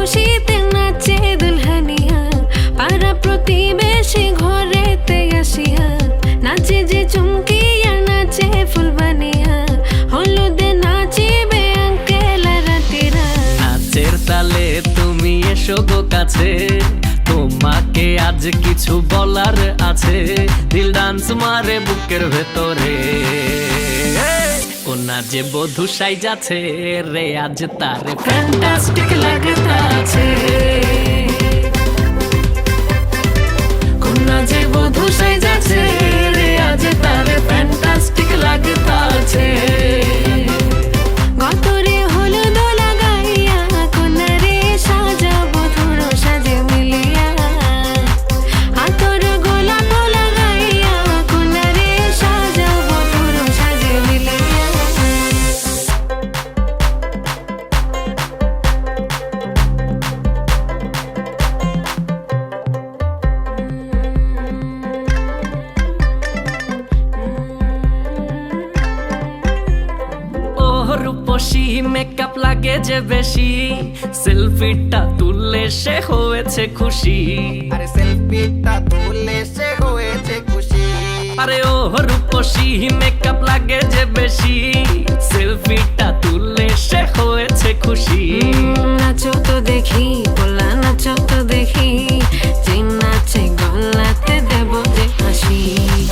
খুশিতে নাচে দুলহানিয়া, পাড়া প্রতিবেশী ঘরেতে আসিয়া, নাচে যে চুমকিয়া, নাচে ফুলবানিয়া, হলুদে নাচিবে আঙ্কেল রাতিরা নাচের তালে তুমি এসো গো কাছে, তোমাকে আজ কিছু বলার আছে, দিল ডান্স মারে বুকের ভেতরে। কোনা যে বধু সাই যাচ্ছে রে আজ তার ফ্যান্টাস্টিক লাগতাছে। রূপসী মেকআপ লাগে যে বেশি। সেলফিটা তুললে সে হয়েছে খুশি। আরে সেলফিটা তুলে সে হয়েছে খুশি। আরে ও রূপসী মেকআপ লাগে যে বেশি। সেলফিটা তুললে সে হয়েছে খুশি। নাচো তো দেখি বলা নাচো তো দেখি। যে নাচে গলাতে দেব যে হাসি।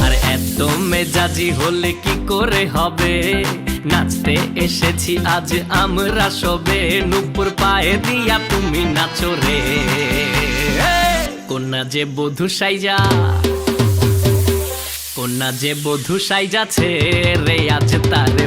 আর এত মেজাজি হলে কি করে হবে? নাচতে এসেছি, আজ আমরা সবে। নুপুর পায়ে দিয়া তুমি নাচো রে। কন্যা যে বধু সাইজা। কন্যা যে বধু সাইজাছে রে, আজ তারে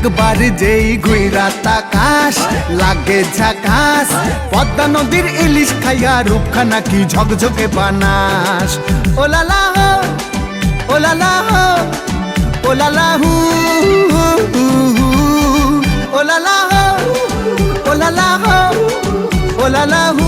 একবার যেই গুইরা তাকাস লাগে ঝাকাস পদ্মা নদীর ইলিশ খাইয়া রূপখানা কি ঝকঝকে বানাস হো ওলালা হো ওলালা হু হু, হু, হু। ওলালা হো ওলালা হো ওলালা হু